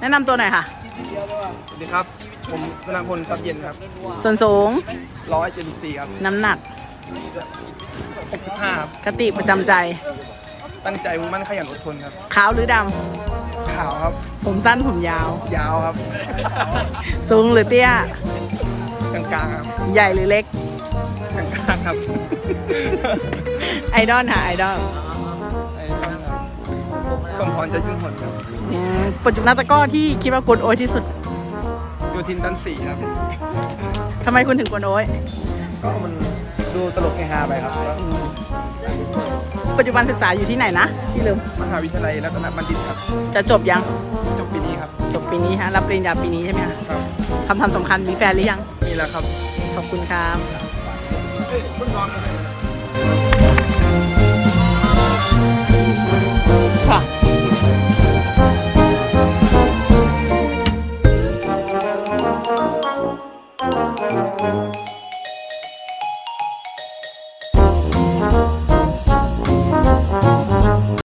แนะนำตัวหน่อยค่ะ สวัสดีครับ ผมธนพลทรัพย์เย็นครับส่วนสูง ร้อยเจ็ดสิบสี่ครับน้ำหนัก หกสิบห้าครับ กติประจำใจ ตั้งใจมุ่งมั่นขยันอดทนครับ ขาวหรือดขาวครับำ ผมสั้นผมยาว ยาวครับ สูงหรือเตี้ย กลางๆครับ ใหญ่หรือเล็ก กลางๆครับ ไอดอลค่ะไอดอลไอ้นั่นครับ สมพรใจะชื่นผลครับอืมปัจจุบันตะกร้อที่คิดว่ากวนโอยที่สุดโยทินดันสีครับ ทำไมคุณถึงกวนโอยก็มันดูตลกเฮฮาไปครับ ปัจจุบันศึกษาอยู่ที่ไหนนะที่ลืมมหาวิทยาลัยรัตนบัณฑิตครับ จะจบยังจบปีนี้ครับจบปีนี้ฮะรับปริญญาปีนี้ใช่ไหมคะครับคำถามสำคัญมีแฟนหรือยัง นี่แหละครับขอบคุณครับ เฮ้ยคุณนอนกันเลย